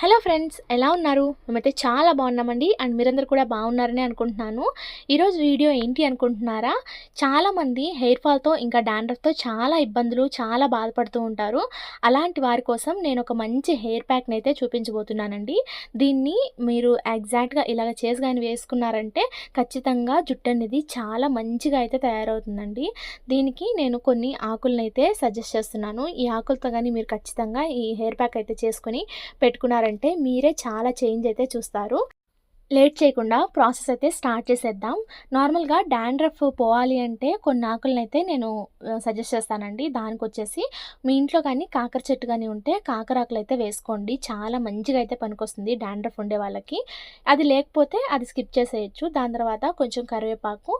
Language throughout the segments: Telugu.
హలో ఫ్రెండ్స్ ఎలా ఉన్నారు? మేమైతే చాలా బాగున్నామండి. అండ్ మీరందరూ కూడా బాగున్నారని అనుకుంటున్నాను. ఈరోజు వీడియో ఏంటి అనుకుంటున్నారా? చాలామంది హెయిర్ ఫాల్తో ఇంకా డాండ్రఫ్తో చాలా ఇబ్బందులు చాలా బాధపడుతూ ఉంటారు. అలాంటి వారి కోసం నేను ఒక మంచి హెయిర్ ప్యాక్ని అయితే చూపించబోతున్నానండి. దీన్ని మీరు ఎగ్జాక్ట్గా ఇలాగ చేసి కానీ వేసుకున్నారంటే ఖచ్చితంగా జుట్టు అనేది చాలా మంచిగా అయితే తయారవుతుందండి. దీనికి నేను కొన్ని ఆకులను అయితే సజెస్ట్ చేస్తున్నాను. ఈ ఆకులతో కానీ మీరు ఖచ్చితంగా ఈ హెయిర్ ప్యాక్ అయితే చేసుకొని పెట్టుకున్నారంటే మీరే చాలా చేంజ్ అయితే చూస్తారు. లేట్ చేయకుండా ప్రాసెస్ అయితే స్టార్ట్ చేసేద్దాం. నార్మల్గా డాండ్రఫ్ పోవాలి అంటే కొన్ని ఆకులను అయితే నేను సజెస్ట్ చేస్తానండి. దానికి వచ్చేసి మీ ఇంట్లో కానీ కాకర చెట్టు కానీ ఉంటే కాకర అయితే వేసుకోండి. చాలా మంచిగా అయితే పనికొస్తుంది డాండ్రఫ్ ఉండే వాళ్ళకి. అది లేకపోతే అది స్కిప్ చేసేయచ్చు. దాని తర్వాత కొంచెం కరివేపాకు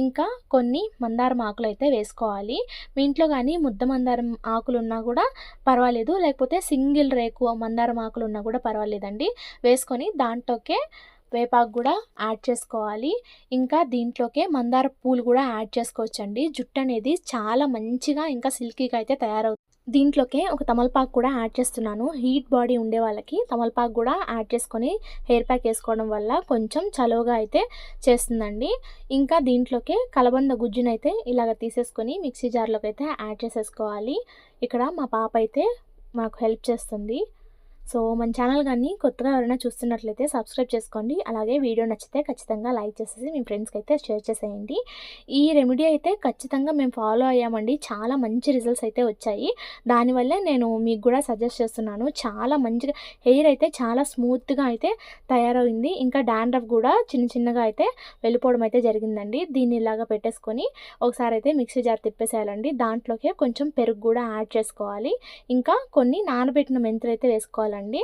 ఇంకా కొన్ని మందారం ఆకులు అయితే వేసుకోవాలి. మీ ఇంట్లో కానీ ముద్ద మందారం ఆకులు ఉన్నా కూడా పర్వాలేదు. లేకపోతే సింగిల్ రేకు మందారం ఆకులు ఉన్నా కూడా పర్వాలేదండి. వేసుకొని దాంట్లోకే వేపాకు కూడా యాడ్ చేసుకోవాలి. ఇంకా దీంట్లోకే మందార పూలు కూడా యాడ్ చేసుకోవచ్చండి. జుట్టు అనేది చాలా మంచిగా ఇంకా సిల్కీగా అయితే తయారవుతుంది. దీంట్లోకే ఒక తమలపాకు కూడా యాడ్ చేస్తున్నాను. హీట్ బాడీ ఉండే వాళ్ళకి తమలపాకు కూడా యాడ్ చేసుకొని హెయిర్ ప్యాక్ వేసుకోవడం వల్ల కొంచెం చలువగా అయితే చేస్తుందండి. ఇంకా దీంట్లోకే కలబంద గుజ్జునైతే ఇలాగ తీసేసుకొని మిక్సీ జార్లోకి అయితే యాడ్ చేసేసుకోవాలి. ఇక్కడ మా పాప అయితే మాకు హెల్ప్ చేస్తుంది. సో మన ఛానల్ కానీ కొత్తగా ఎవరైనా చూస్తున్నట్లయితే సబ్స్క్రైబ్ చేసుకోండి. అలాగే వీడియో నచ్చితే ఖచ్చితంగా లైక్ చేసేసి మీ ఫ్రెండ్స్కి అయితే షేర్ చేసేయండి. ఈ రెమెడీ అయితే ఖచ్చితంగా మేము ఫాలో అయ్యామండి. చాలా మంచి రిజల్ట్స్ అయితే వచ్చాయి. దానివల్లే నేను మీకు కూడా సజెస్ట్ చేస్తున్నాను. చాలా మంచిగా హెయిర్ అయితే చాలా స్మూత్గా అయితే తయారైంది ఇంకా డాండ్రఫ్ కూడా చిన్న చిన్నగా అయితే వెళ్ళిపోవడం అయితే జరిగిందండి. దీన్ని ఇలాగా పెట్టేసుకొని ఒకసారి అయితే మిక్సీ జార్ తిప్పేసేయాలండి. దాంట్లోకి కొంచెం పెరుగు కూడా యాడ్ చేసుకోవాలి. ఇంకా కొన్ని నానబెట్టిన మెంతులు అయితే వేసుకోవాలి. వేసుకోవాలండి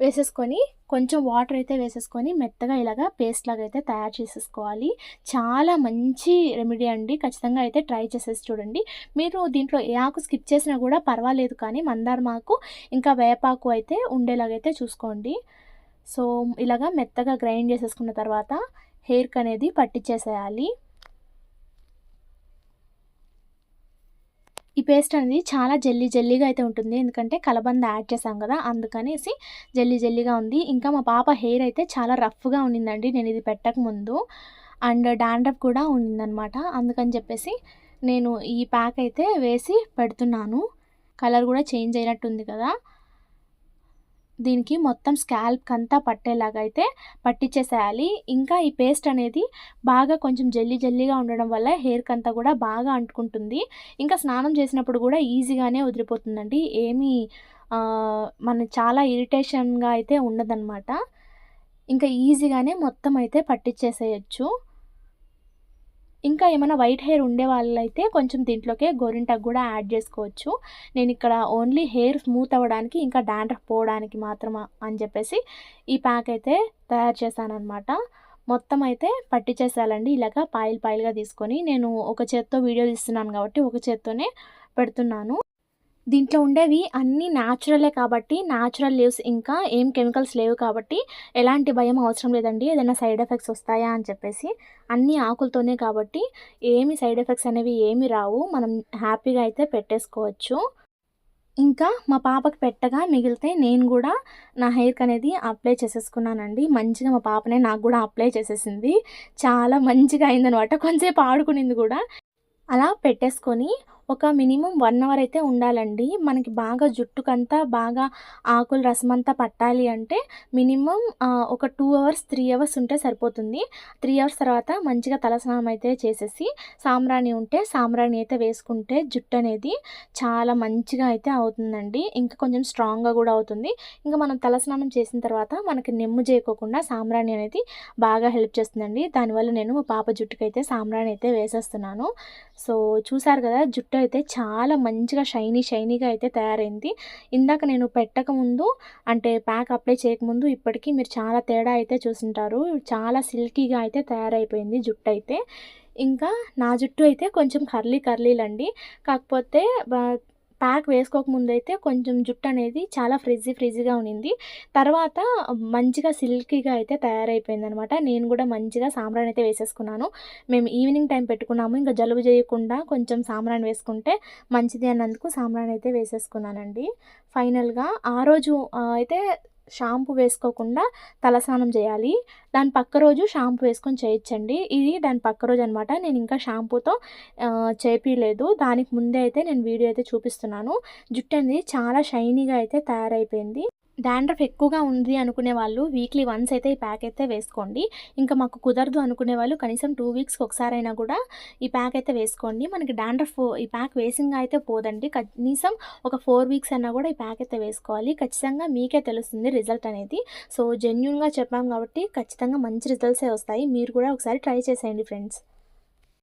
వేసేసుకొని కొంచెం వాటర్ అయితే వేసేసుకొని మెత్తగా ఇలాగా పేస్ట్ లాగా అయితే తయారు చేసేసుకోవాలి. చాలా మంచి రెమెడీ అండి. ఖచ్చితంగా అయితే ట్రై చేసేసి చూడండి. మీరు దీంట్లో ఏ ఆకు స్కిప్ చేసినా కూడా పర్వాలేదు కానీ మందార మాకు ఇంకా వేపాకు అయితే ఉండేలాగైతే చూసుకోండి. సో ఇలాగా మెత్తగా గ్రైండ్ చేసేసుకున్న తర్వాత హెయిర్కి అనేది పట్టించేసేయాలి ఈ పేస్ట్ అనేది చాలా జల్లీ జల్లీగా అయితే ఉంటుంది. ఎందుకంటే కలబంద యాడ్ చేసాం కదా అందుకనేసి జల్లీ జల్లీగా ఉంది. ఇంకా మా పాప హెయిర్ అయితే చాలా రఫ్గా ఉండిందండి నేను ఇది పెట్టక ముందు. అండ్ డాండ్రఫ్ కూడా ఉండిందనమాట అందుకని చెప్పేసి నేను ఈ ప్యాక్ అయితే వేసి పెడుతున్నాను. కలర్ కూడా చేంజ్ అయినట్టుంది కదా. దీనికి మొత్తం స్కాల్ప్కి అంతా పట్టేలాగా అయితే పట్టించేసేయాలి ఇంకా ఈ పేస్ట్ అనేది బాగా కొంచెం జల్లీ జల్లీగా ఉండడం వల్ల హెయిర్కి అంతా కూడా బాగా అంటుకుంటుంది. ఇంకా స్నానం చేసినప్పుడు కూడా ఈజీగానే వదిలిపోతుందండి. ఏమీ మన చాలా ఇరిటేషన్గా అయితే ఉండదన్నమాట. ఇంకా ఈజీగానే మొత్తం అయితే పట్టించేసేయచ్చు ఇంకా ఏమైనా వైట్ హెయిర్ ఉండే వాళ్ళైతే కొంచెం దీంట్లోకే గోరింటాకు కూడా యాడ్ చేసుకోవచ్చు. నేను ఇక్కడ ఓన్లీ హెయిర్ స్మూత్ అవ్వడానికి ఇంకా డాండ్రఫ్ పోవడానికి మాత్రం అని చెప్పేసి ఈ ప్యాక్ అయితే తయారు చేశానమాట మొత్తం అయితే పట్టి చేసేయాలండి. ఇలాగ పాయిల్ పాయిల్గా తీసుకొని నేను ఒక చేత్తో వీడియో తీస్తున్నాను కాబట్టి ఒక చేత్తోనే పెడుతున్నాను. దీంట్లో ఉండేవి అన్నీ న్యాచురలే కాబట్టి న్యాచురల్ లీవ్స్ ఇంకా ఏం కెమికల్స్ లేవు కాబట్టి ఎలాంటి భయం అవసరం లేదండి. ఏదైనా సైడ్ ఎఫెక్ట్స్ వస్తాయా అని చెప్పేసి అన్ని ఆకులతోనే కాబట్టి ఏమి సైడ్ ఎఫెక్ట్స్ అనేవి ఏమి రావు. మనం హ్యాపీగా అయితే పెట్టేసుకోవచ్చు. ఇంకా మా పాపకి పెట్టగా మిగిలితే నేను కూడా నా హెయిర్కి అనేది అప్లై చేసేసుకున్నానండి. మంచిగా మా పాపనే నాకు కూడా అప్లై చేసేసింది. చాలా మంచిగా అయిందనమాట కొంచెంసేపు ఆడుకునింది కూడా. అలా పెట్టేసుకొని ఒక మినిమం వన్ అవర్ అయితే ఉండాలండి. మనకి బాగా జుట్టుకంతా బాగా ఆకుల రసం అంతా పట్టాలి అంటే మినిమం ఒక టూ అవర్స్ త్రీ అవర్స్ ఉంటే సరిపోతుంది. త్రీ అవర్స్ తర్వాత మంచిగా తలస్నానం అయితే చేసేసి సాంబ్రాణి ఉంటే సాంబ్రాణి అయితే వేసుకుంటే జుట్టు అనేది చాలా మంచిగా అయితే అవుతుందండి. ఇంకా కొంచెం స్ట్రాంగ్గా కూడా అవుతుంది. ఇంకా మనం తలస్నానం చేసిన తర్వాత మనకి నెమ్ము చేయకోకుండా సాంబ్రాణి అనేది బాగా హెల్ప్ చేస్తుందండి. దానివల్ల నేను మా పాప జుట్టుకైతే అయితే సాంబ్రాణి అయితే వేసేస్తున్నాను. సో చూసారు కదా జుట్టు అయితే చాలా మంచిగా షైనీ షైనీగా అయితే తయారైంది. ఇందాక నేను పెట్టకముందు అంటే ప్యాక్ అప్లై చేయకముందు ఇప్పటికీ మీరు చాలా తేడా అయితే చూసింటారు. చాలా సిల్కీగా అయితే తయారైపోయింది జుట్టు అయితే. ఇంకా నా జుట్టు అయితే కొంచెం కర్లీ కర్లీలండి. కాకపోతే ప్యాక్ వేసుకోకముందు అయితే కొంచెం జుట్టు అనేది చాలా ఫ్రిజ్జీ ఫ్రిజ్జీగా ఉన్నింది తర్వాత మంచిగా సిల్కీగా అయితే తయారైపోయింది అనమాట నేను కూడా మంచిగా సాంబ్రాన్ అయితే వేసేసుకున్నాను. మేము ఈవినింగ్ టైం పెట్టుకున్నాము. ఇంకా జలుబు చేయకుండా కొంచెం సాంబ్రాన్ వేసుకుంటే మంచిది అన్నందుకు సాంబ్రాన్ అయితే వేసేసుకున్నానండి. ఫైనల్గా ఆ రోజు అయితే షాంపూ వేసుకోకుండా తలస్నానం చేయాలి. దాని పక్క రోజు షాంపూ వేసుకొని చేయించండి. ఇది దాని పక్క రోజు అనమాట నేను ఇంకా షాంపూతో చేపియలేదు. దానికి ముందే అయితే నేను వీడియో అయితే చూపిస్తున్నాను. జుట్టు అనేది చాలా షైనీగా అయితే తయారైపోయింది. డాండ్రఫ్ ఎక్కువగా ఉంది అనుకునే వాళ్ళు వీక్లీ వన్స్ అయితే ఈ ప్యాక్ అయితే వేసుకోండి. ఇంకా మాకు కుదరదు అనుకునే వాళ్ళు కనీసం టూ వీక్స్కి ఒకసారి అయినా కూడా ఈ ప్యాక్ అయితే వేసుకోండి. మనకి డాండ్రఫ్ ఈ ప్యాక్ వేసింగ్ అయితే పోదండి. కనీసం ఒక ఫోర్ వీక్స్ అయినా కూడా ఈ ప్యాక్ అయితే వేసుకోవాలి. ఖచ్చితంగా మీకే తెలుస్తుంది రిజల్ట్ అనేది. సో జెన్యున్గా చెప్పాం కాబట్టి ఖచ్చితంగా మంచి రిజల్ట్సే వస్తాయి. మీరు కూడా ఒకసారి ట్రై చేసేయండి ఫ్రెండ్స్.